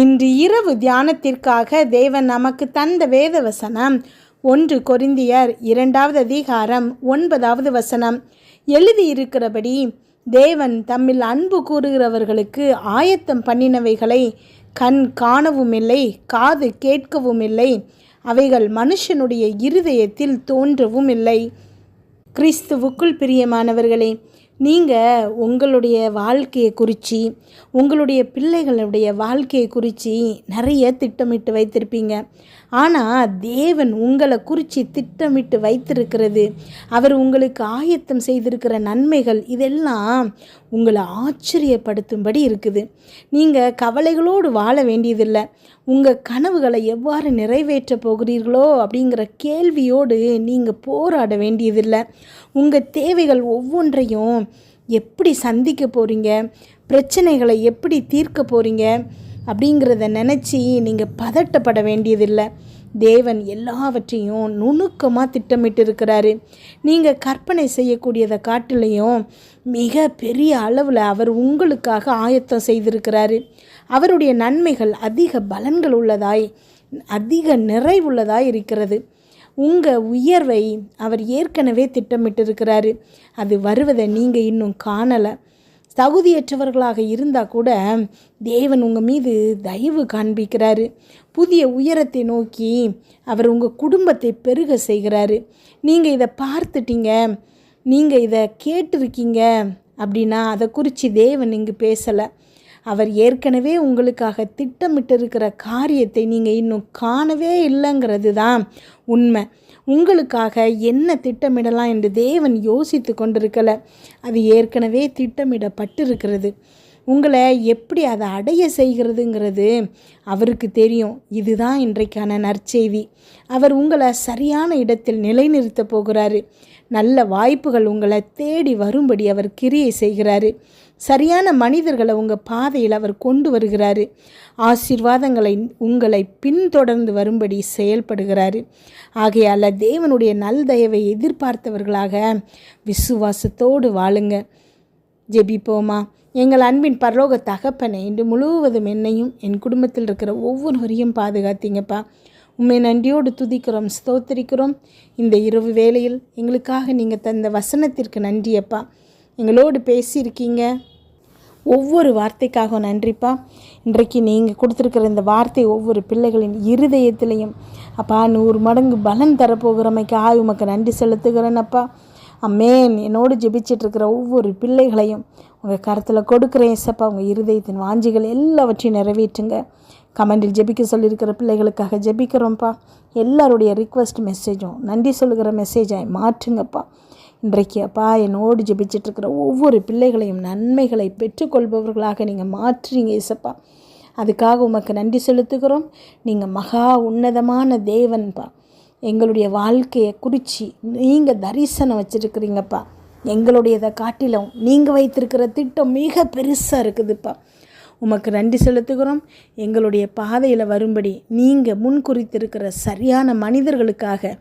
இன்று இரவு தியானத்திற்காக தேவன் நமக்கு தந்த வேத வசனம் ஒன்று கொரிந்தியர் இரண்டாவது அதிகாரம் ஒன்பதாவது வசனம். எழுதியிருக்கிறபடி தேவன் தம்மில் அன்பு கூறுகிறவர்களுக்கு ஆயத்தம் பண்ணினவைகளை கண் காணவும் இல்லை காது கேட்கவும் இல்லை அவைகள் மனுஷனுடைய இருதயத்தில் தோன்றவும் இல்லை கிறிஸ்துவுக்குள் பிரியமானவர்களே நீங்கள் உங்களுடைய வாழ்க்கையை குறித்து உங்களுடைய பிள்ளைகளுடைய வாழ்க்கையை குறித்து நிறைய திட்டமிட்டு வைத்திருப்பீங்க. ஆனால் தேவன் உங்களை குறித்து திட்டமிட்டு வைத்திருக்கிறது. அவர் உங்களுக்கு ஆயத்தம் செய்திருக்கிற நன்மைகள் இதெல்லாம் உங்களை ஆச்சரியப்படுத்தும்படி இருக்குது. நீங்கள் கவலைகளோடு வாழ வேண்டியதில்லை. உங்கள் கனவுகளை எவ்வாறு நிறைவேற்ற போகிறீர்களோ அப்படிங்கிற கேள்வியோடு நீங்கள் போராட வேண்டியதில்லை. உங்கள் தேவைகள் ஒவ்வொன்றையும் எப்படி சந்திக்க போகிறீங்க பிரச்சனைகளை எப்படி தீர்க்க போகிறீங்க அப்படிங்கிறத நினச்சி நீங்கள் பதட்டப்பட வேண்டியதில்லை. தேவன் எல்லாவற்றையும் நுணுக்கமாக திட்டமிட்டு இருக்கிறாரு நீங்கள் கற்பனை செய்யக்கூடியதை காட்டிலையும் மிக பெரிய அளவில் அவர் உங்களுக்காக ஆயத்தம் செய்திருக்கிறாரு. அவருடைய நன்மைகள் அதிக பலன்கள் உள்ளதாய் அதிக நிறைவுள்ளதாய் இருக்கிறது. உங்கள் உயர்வை அவர் ஏற்கனவே திட்டமிட்டிருக்கிறாரு. அது வருவதை நீங்கள் இன்னும் காணலை. தகுதியற்றவர்களாக இருந்தால் கூட தேவன் உங்கள் மீது தயவு காண்பிக்கிறாரு. புதிய உயரத்தை நோக்கி அவர் உங்கள் குடும்பத்தை பெருக செய்கிறாரு. நீங்கள் இதை பார்த்துட்டீங்க நீங்கள் இதை கேட்டிருக்கீங்க அப்படின்னா அதை குறித்து தேவன் இங்கு பேசலை. அவர் ஏற்கனவே உங்களுக்காக திட்டமிட்டிருக்கிற காரியத்தை நீங்கள் இன்னும் காணவே இல்லைங்கிறது தான் உண்மை. உங்களுக்காக என்ன திட்டமிடலாம் என்று தேவன் யோசித்து கொண்டிருக்கல. அது ஏற்கனவே திட்டமிடப்பட்டிருக்கிறது. உங்களை எப்படி அதை அடைய செய்கிறதுங்கிறது அவருக்கு தெரியும். இதுதான் இன்றைக்கான நற்செய்தி. அவர் உங்களை சரியான இடத்தில் நிலைநிறுத்த போகிறாரு. நல்ல வாய்ப்புகள் உங்களை தேடி வரும்படி அவர் கிரியை செய்கிறாரு. சரியான மனிதர்களை உங்கள் பாதையில் அவர் கொண்டு வருகிறாரு. ஆசீர்வாதங்களை உங்களை பின்தொடர்ந்து வரும்படி செயல்படுகிறாரு. ஆகையால் தேவனுடைய நல் தயவை எதிர்பார்த்தவர்களாக விசுவாசத்தோடு வாழுங்க. ஜெபிப்போமா? எங்கள் அன்பின் பரலோக தகப்பனை இன்று முழுவதும் என்னையும் என் குடும்பத்தில் இருக்கிற ஒவ்வொருவரையும் பாதுகாத்தீங்கப்பா. உண்மை நன்றியோடு துதிக்கிறோம் ஸ்தோத்தரிக்கிறோம். இந்த இரவு வேளையில் எங்களுக்காக நீங்கள் தந்த வசனத்திற்கு நன்றியப்பா எங்களோடு பேசியிருக்கீங்க. ஒவ்வொரு வார்த்தைக்காக நன்றிப்பா. இன்றைக்கு நீங்கள் கொடுத்துருக்கிற இந்த வார்த்தை ஒவ்வொரு பிள்ளைகளின் இருதயத்திலையும் அப்பா நூறு மடங்கு பலன் தரப்போகிறமைக்காக உமக்கு நன்றி செலுத்துகிறேனப்பா அம்மேன். என்னோடு ஜெபிச்சிட்ருக்கிற ஒவ்வொரு பிள்ளைகளையும் உங்கள் கருத்தில் கொடுக்குறேன் சப்பா உங்கள் இருதயத்தின் வாஞ்சிகள் எல்லாவற்றையும் நிறைவேற்றுங்க. கமெண்டில் ஜெபிக்க சொல்லியிருக்கிற பிள்ளைகளுக்காக ஜெபிக்கிறோம்ப்பா. எல்லாருடைய ரிக்வஸ்ட் மெசேஜும் நன்றி சொல்லுகிற மெசேஜாய் மாற்றுங்கப்பா. இன்றைக்கு அப்பா என்னோடு ஜெபிச்சிட்ருக்கிற ஒவ்வொரு பிள்ளைகளையும் நன்மைகளை பெற்றுக்கொள்பவர்களாக நீங்கள் மாற்றுறீங்க இசப்பா அதுக்காக உமக்கு நன்றி செலுத்துகிறோம். நீங்கள் மகா உன்னதமான தேவன்பா. எங்களுடைய வாழ்க்கையை குறித்து நீங்கள் தரிசனம் வச்சுருக்கிறீங்கப்பா. எங்களுடையதை காட்டிலும் நீங்கள் வைத்திருக்கிற திட்டம் மிக பெருசாக இருக்குதுப்பா. உமக்கு நன்றி செலுத்துகிறோம். எங்களுடைய பாதையில் வரும்படி நீங்கள் முன் குறித்திருக்கிற சரியான மனிதர்களுக்காக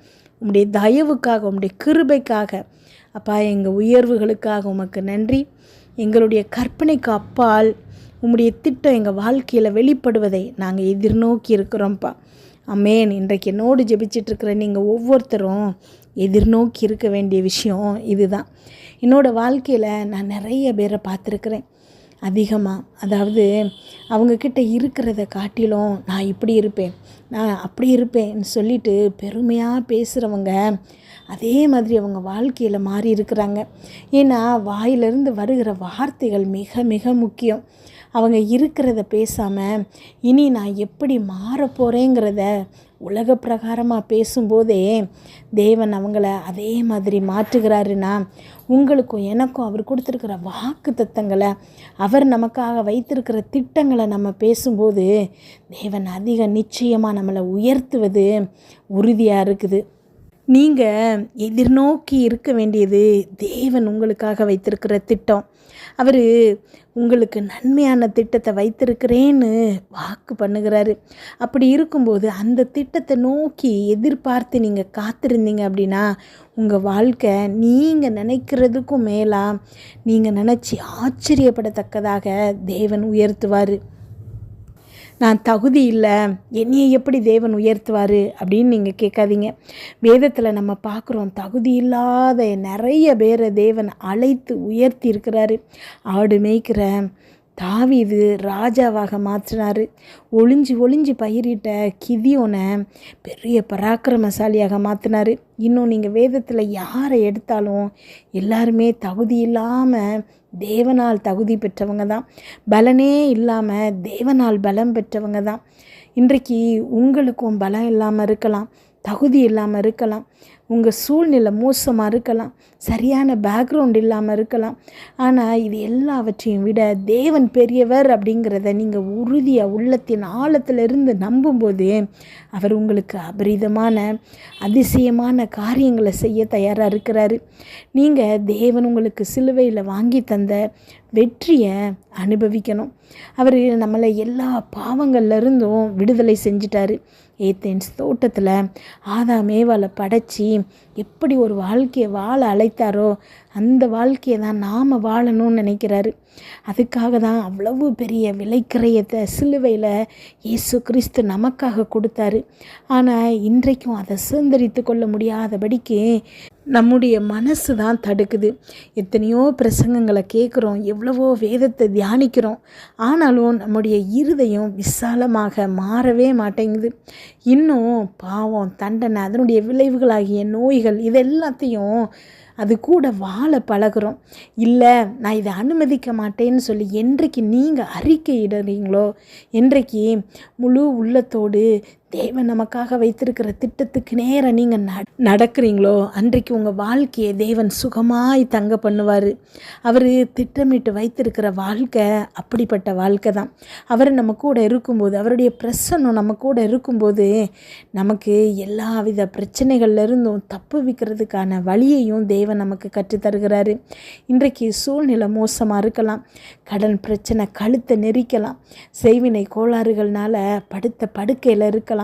உம்முடைய தயவுக்காக உம்முடைய கிருபைக்காக அப்பா எங்கள் உயர்வுகளுக்காக உமக்கு நன்றி. எங்களுடைய கற்பனைக்கு அப்பால் உம்முடைய திட்டம் எங்கள் வாழ்க்கையில் வெளிப்படுவதை நாங்கள் எதிர்நோக்கி இருக்கிறோம்ப்பா. அம்மேன் இன்றைக்கு என்னோடு ஜெபிச்சிட்ருக்கிற நீங்கள் ஒவ்வொருத்தரும் எதிர்நோக்கி இருக்க வேண்டிய விஷயம் இதுதான். என்னோடய வாழ்க்கையில் நான் நிறைய பேரை பார்த்துருக்குறேன். அதிகமாக அதாவது அவங்கக்கிட்ட இருக்கிறத காட்டிலும் நான் இப்படி இருப்பேன் நான் அப்படி இருப்பேன்னு சொல்லிட்டு பெருமையாக பேசுகிறவங்க அதே மாதிரி அவங்க வாழ்க்கையில் மாறி இருக்கிறாங்க. ஏன்னா வாயிலிருந்து வருகிற வார்த்தைகள் மிக மிக முக்கியம். அவங்க இருக்கிறத பேசாமல் இனி நான் எப்படி மாற போகிறேங்கிறத உலக பிரகாரமாக பேசும்போதே தேவன் அவங்கள அதே மாதிரி மாற்றுகிறாருன்னா உங்களுக்கும் எனக்கும் அவர் கொடுத்துருக்கிற வாக்கு தத்தங்களை அவர் நமக்காக வைத்திருக்கிற திட்டங்களை நம்ம பேசும்போது தேவன் அதிக நிச்சயமாக நம்மளை உயர்த்துவது உறுதியாக இருக்குது. நீங்கள் எதிர்நோக்கி இருக்க வேண்டியது தேவன் உங்களுக்காக வைத்திருக்கிற திட்டம். அவர் உங்களுக்கு நன்மையான திட்டத்தை வைத்திருக்கிறேன்னு வாக்கு பண்ணுகிறாரு. அப்படி இருக்கும்போது அந்த திட்டத்தை நோக்கி எதிர்பார்த்து நீங்கள் காத்திருந்தீங்க அப்படின்னா உங்கள் வாழ்க்கை நீங்கள் நினைக்கிறதுக்கும் மேலாக நீங்கள் நினச்சி ஆச்சரியப்படத்தக்கதாக தேவன் உயர்த்துவார். நான் தகுதி இல்லை என்னையை எப்படி தேவன் உயர்த்துவார் அப்படின்னு நீங்கள் கேட்காதீங்க. வேதத்தில் நம்ம பார்க்குறோம் தகுதி இல்லாத நிறைய பேரை தேவன் அழைத்து உயர்த்தி இருக்கிறாரு. ஆடு மேய்க்கிற தாவீது ராஜாவாக மாற்றினார். ஒளிஞ்சு ஒளிஞ்சு பயிரிட்ட கிதியோனை பெரிய பராக்கிரமசாலியாக மாற்றினார். இன்னும் நீங்கள் வேதத்தில் யாரை எடுத்தாலும் எல்லாருமே தகுதி இல்லாமல் தேவனால் தகுதி பெற்றவங்க தான். பலனே இல்லாமல் தேவனால் பலம் பெற்றவங்க தான். இன்றைக்கு உங்களுக்கும் பலம் இல்லாமல் இருக்கலாம். தகுதி இல்லாமல் இருக்கலாம். உங்கள் சூழ்நிலை மோசமாக இருக்கலாம். சரியான பேக்ரவுண்ட் இல்லாமல் இருக்கலாம். ஆனால் இது எல்லாவற்றையும் விட தேவன் பெரியவர் அப்படிங்கிறத நீங்கள் உறுதியாக உள்ளத்தின் ஆழத்திலிருந்து நம்பும்போது அவர் உங்களுக்கு அபரிதமான அதிசயமான காரியங்களை செய்ய தயாராக இருக்கிறாரு. நீங்கள் தேவன் உங்களுக்கு சிலுவையில் வாங்கி தந்த வெற்றியை அனுபவிக்கணும். அவர் நம்மளை எல்லா பாவங்கள்லேருந்தும் விடுதலை செஞ்சிட்டாரு. ஏத்தேன்ஸ் தோட்டத்தில் ஆதாமேவாலை படைச்சி எப்படி ஒரு வாழ்க்கையை வாழ அழைத்தாரோ அந்த வாழ்க்கையை தான் நாம் வாழணும்னு நினைக்கிறாரு. அதுக்காக தான் அவ்வளவு பெரிய விலைக்கிரையத்தை சிலுவையில் இயேசு கிறிஸ்து நமக்காக கொடுத்தாரு. ஆனால் இன்றைக்கும் அதை சுதந்திரித்து கொள்ள முடியாதபடிக்கு நம்முடைய மனசு தான் தடுக்குது. எத்தனையோ பிரசங்கங்களை கேட்குறோம் எவ்வளவோ வேதத்தை தியானிக்கிறோம். ஆனாலும் நம்முடைய இருதயம் விசாலமாக மாறவே மாட்டேங்குது. இன்னும் பாவம் தண்டனை அதனுடைய விளைவுகளாகிய நோய்கள் இது எல்லாத்தையும் அது கூட வாழ பழகுறோம். இல்லை நான் இதை அனுமதிக்க மாட்டேன்னு சொல்லி என்றைக்கு நீங்கள் அறிக்கையிடுறீங்களோ என்றைக்கு முழு உள்ளத்தோடு தேவன் நமக்காக வைத்திருக்கிற திட்டத்துக்கு நேரம் நீங்கள் நட நடக்கிறீங்களோ அன்றைக்கு உங்கள் வாழ்க்கையை தேவன் சுகமாய் தங்க பண்ணுவார். அவர் திட்டமிட்டு வைத்திருக்கிற வாழ்க்கை அப்படிப்பட்ட வாழ்க்கை தான். அவர் நம்ம கூட இருக்கும்போது அவருடைய பிரசன்னம் நம்ம கூட இருக்கும்போது நமக்கு எல்லா வித பிரச்சனைகள்லேருந்தும் தப்பு விற்கிறதுக்கான வழியையும் தேவன் நமக்கு கற்றுத்தருகிறாரு இன்றைக்கு சூழ்நிலை மோசமாக இருக்கலாம். கடன் பிரச்சனை கழுத்தை நெரிக்கலாம். செய்வினை கோளாறுகள்னால படுத்த படுக்கையில் இருக்கலாம்.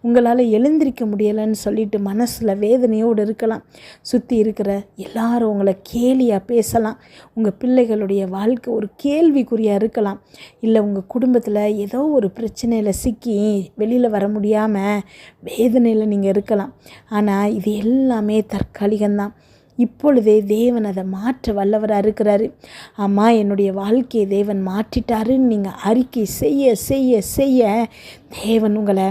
உங்களால் எழுந்திருக்க முடியலைன்னு சொல்லிட்டு மனசில் வேதனையோடு இருக்கலாம். சுற்றி இருக்கிற எல்லாரும் உங்களை கேலியாக பேசலாம். உங்கள் பிள்ளைகளுடைய வாழ்க்கை ஒரு கேள்விக்குறியாக இருக்கலாம். இல்லை உங்கள் குடும்பத்தில் ஏதோ ஒரு பிரச்சனையில் சிக்கி வெளியில் வர முடியாமல் வேதனையில் நீங்கள் இருக்கலாம். ஆனால் இது எல்லாமே தற்காலிகம்தான். இப்பொழுதே தேவன் அதை மாற்ற வல்லவராக இருக்கிறாரு. அம்மா என்னுடைய வாழ்க்கையை தேவன் மாற்றிட்டாருன்னு நீங்கள் அறிக்கை செய்ய செய்ய செய்ய தேவன் உங்களை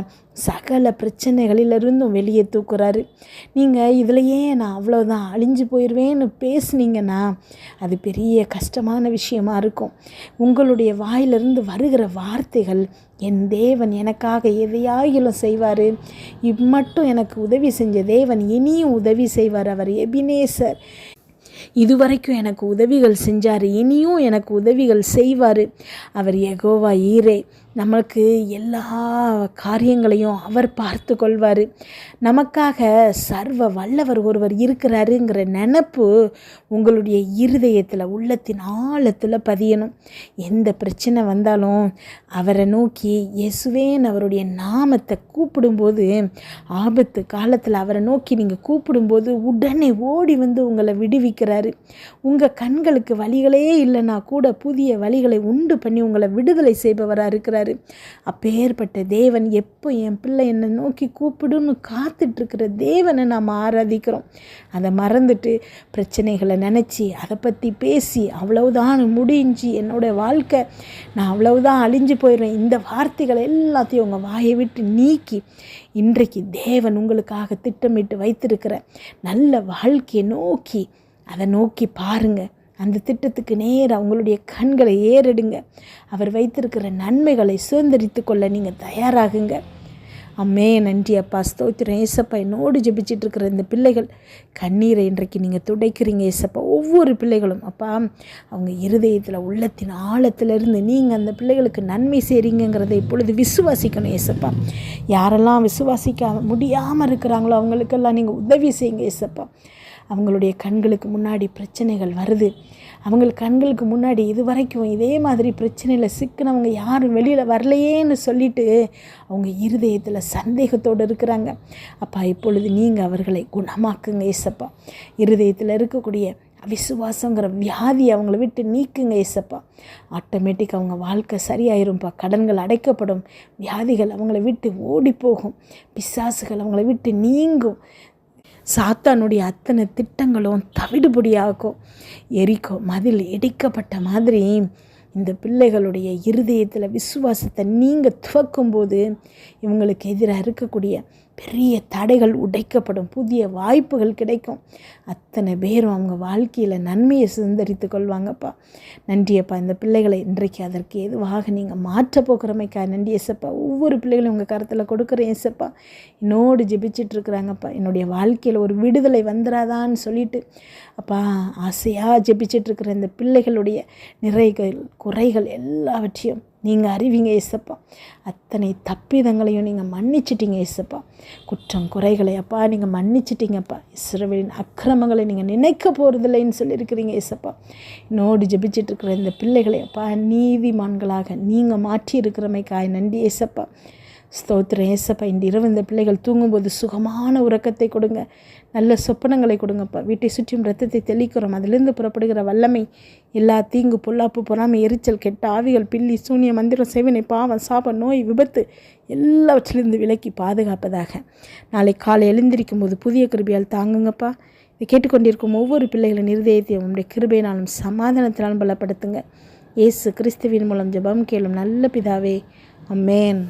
சகல பிரச்சனைகளிலிருந்தும் வெளியே தூக்குறாரு. நீங்கள் இதுலையே நான் அவ்வளோதான் அழிஞ்சு போயிடுவேன்னு பேசுனீங்கன்னா அது பெரிய கஷ்டமான விஷயமா இருக்கும். உங்களுடைய வாயிலிருந்து வருகிற வார்த்தைகள் என் தேவன் எனக்காக எதையாகிலும் செய்வார். இம்மட்டும் எனக்கு உதவி செஞ்ச தேவன் இனியும் உதவி செய்வார் அவர். எபினேசர் இதுவரைக்கும் எனக்கு உதவிகள் செஞ்சார் இனியும் எனக்கு உதவிகள் செய்வார். அவர் எகோவா ஈரே நமக்கு எல்லா காரியங்களையும் அவர் பார்த்து கொள்வார். நமக்காக சர்வ வல்லவர் ஒருவர் இருக்கிறாருங்கிற நினப்பு உங்களுடைய இருதயத்தில் உள்ளத்தின் ஆழத்தில் பதியணும். எந்த பிரச்சனை வந்தாலும் அவரை நோக்கி இயேசுவேன் அவருடைய நாமத்தை கூப்பிடும்போது ஆபத்து காலத்தில் அவரை நோக்கி நீங்கள் கூப்பிடும்போது உடனே ஓடி வந்து உங்களை விடுவிக்கிறாரு. உங்கள் கண்களுக்கு வழிகளே இல்லைன்னா கூட புதிய வழிகளை உண்டு பண்ணி உங்களை விடுதலை செய்பவராக இருக்கிறாரு. அப்பேற்பட்ட தேவன் எப்போ என் பிள்ளை என்னை நோக்கி கூப்பிடுன்னு காத்துட்ருக்கிற தேவனை நாம் ஆராதிக்கிறோம். அதை மறந்துட்டு பிரச்சனைகளை நினச்சி அதை பற்றி பேசி அவ்வளவுதான் முடிஞ்சு என்னோடய வாழ்க்கை. நான் அவ்வளவுதான் அழிஞ்சு போயிடுவேன். இந்த வார்த்தைகளை எல்லாத்தையும் உங்கள் வாயை விட்டு நீக்கி இன்றைக்கு தேவன் உங்களுக்காக திட்டமிட்டு வைத்திருக்கிற நல்ல வாழ்க்கையை நோக்கி அதை நோக்கி பாருங்கள் அந்த திட்டத்துக்கு நேர் அவங்களுடைய கண்களை ஏறெடுங்க. அவர் வைத்திருக்கிற நன்மைகளை சுதந்திரித்து கொள்ள நீங்கள் தயாராகுங்க. அம்மே நன்றி அப்பா ஸ்தோத்திரம். ஏசப்பா என்னோடு ஜெபிச்சுட்டு இருக்கிற இந்த பிள்ளைகள் கண்ணீரை இன்றைக்கு நீங்கள் துடைக்கிறீங்க ஏசப்பா. ஒவ்வொரு பிள்ளைகளும் அப்பா அவங்க இருதயத்தில் உள்ளத்தின் ஆழத்திலிருந்து நீங்கள் அந்த பிள்ளைகளுக்கு நன்மை செய்கிறீங்கிறத இப்பொழுது விசுவாசிக்கணும் ஏசப்பா. யாரெல்லாம் விசுவாசிக்க முடியாமல் இருக்கிறாங்களோ அவங்களுக்கெல்லாம் நீங்கள் உதவி செய்யுங்க ஏசப்பா. அவங்களுடைய கண்களுக்கு முன்னாடி பிரச்சனைகள் வருது. அவங்க கண்களுக்கு முன்னாடி இது வரைக்கும் இதே மாதிரி பிரச்சனையில் சிக்கினவங்க யாரும் வெளியில் வரலையேன்னு சொல்லிட்டு அவங்க இருதயத்தில் சந்தேகத்தோடு இருக்கிறாங்க. அப்பா இப்பொழுது நீங்கள் அவர்களை குணமாக்குங்க ஏசப்பா. இருதயத்தில் இருக்கக்கூடிய அவிசுவாசங்கிற வியாதி அவங்கள விட்டு நீக்குங்க ஏசப்பா. ஆட்டோமேட்டிக் அவங்க வாழ்க்கை சரியாயிரும்ப்பா கடன்கள் அடைக்கப்படும். வியாதிகள் அவங்கள விட்டு ஓடி போகும் பிசாசுகள் அவங்கள விட்டு நீங்கும். சாத்தானுடைய அத்தனை திட்டங்களும் தவிடுபடியாகும் எரிக்கோ மதில் இடிக்கப்பட்ட மாதிரி இந்த பிள்ளைகளுடைய இருதயத்தில் விசுவாசத்தை நீங்கள் துவக்கும்போது இவங்களுக்கு எதிராக இருக்கக்கூடிய பெரிய தடைகள் உடைக்கப்படும். புதிய வாய்ப்புகள் கிடைக்கும். அத்தனை பேரும் அவங்க வாழ்க்கையில் நன்மையை சுதந்திரித்து கொள்வாங்கப்பா. நன்றியப்பா இந்த பிள்ளைகளை இன்றைக்கு அதற்கு எதுவாக நீங்கள் மாற்ற போகிறமைக்கா நன்றி ஏசப்பா. ஒவ்வொரு பிள்ளைகளையும் உங்கள் கருத்தில் கொடுக்குறேன் ஏசப்பா. என்னோடு ஜெபிச்சிட்டு இருக்கிறாங்கப்பா. என்னுடைய வாழ்க்கையில் ஒரு விடுதலை வந்துடாதான்னு சொல்லிட்டு அப்பா ஆசையாக ஜெபிச்சிட்டு இருக்கிற இந்த பிள்ளைகளுடைய நிறைகள் குறைகள் எல்லாவற்றையும் நீங்கள் அறிவிங்க ஏசப்பா. அத்தனை தப்பிதங்களையும் நீங்கள் மன்னிச்சிட்டிங்க ஏசப்பா. குற்றம் குறைகளை அப்பா நீங்கள் மன்னிச்சிட்டீங்கப்பா. இஸ்ரவேலின் அக்கிரமங்களை நீங்கள் நினைக்க போகிறதில்லைன்னு சொல்லியிருக்கிறீங்க ஏசப்பா. என்னோடு ஜெபிச்சிட்டு இருக்கிற இந்த பிள்ளைகளை அப்பா நீதிமான்களாக நீங்கள் மாற்றி இருக்கிறமைக்காய் நன்றி ஏசப்பா. ஸ்தோத்திரம் ஏசப்பா. இன்று இரவு இந்த பிள்ளைகள் தூங்கும்போது சுகமான உறக்கத்தை கொடுங்க. நல்ல சொப்பனங்களை கொடுங்கப்பா. வீட்டை சுற்றியும் ரத்தத்தை தெளிக்கிறோம். அதிலிருந்து புறப்படுகிற வல்லமை எல்லா தீங்கு பொல்லாப்பு பொறாமை எரிச்சல் கெட்ட ஆவிகள் பில்லி சூனிய மந்திரம் சேவனை பாவம் சாபம் நோய் விபத்து எல்லாவற்றிலிருந்து விலக்கி பாதுகாப்பதாக. நாளை காலை எழுந்திருக்கும் போது புதிய கிருபியால் தாங்குங்கப்பா. இதை கேட்டுக்கொண்டிருக்கும் ஒவ்வொரு பிள்ளைகளின் இருதயத்தையும் உங்களுடைய கிருபையினாலும் சமாதானத்தினாலும் பலப்படுத்துங்க. இயேசு கிறிஸ்துவின் மூலம் ஜெபம் கேளும் நல்ல பிதாவே. அம்மேன்.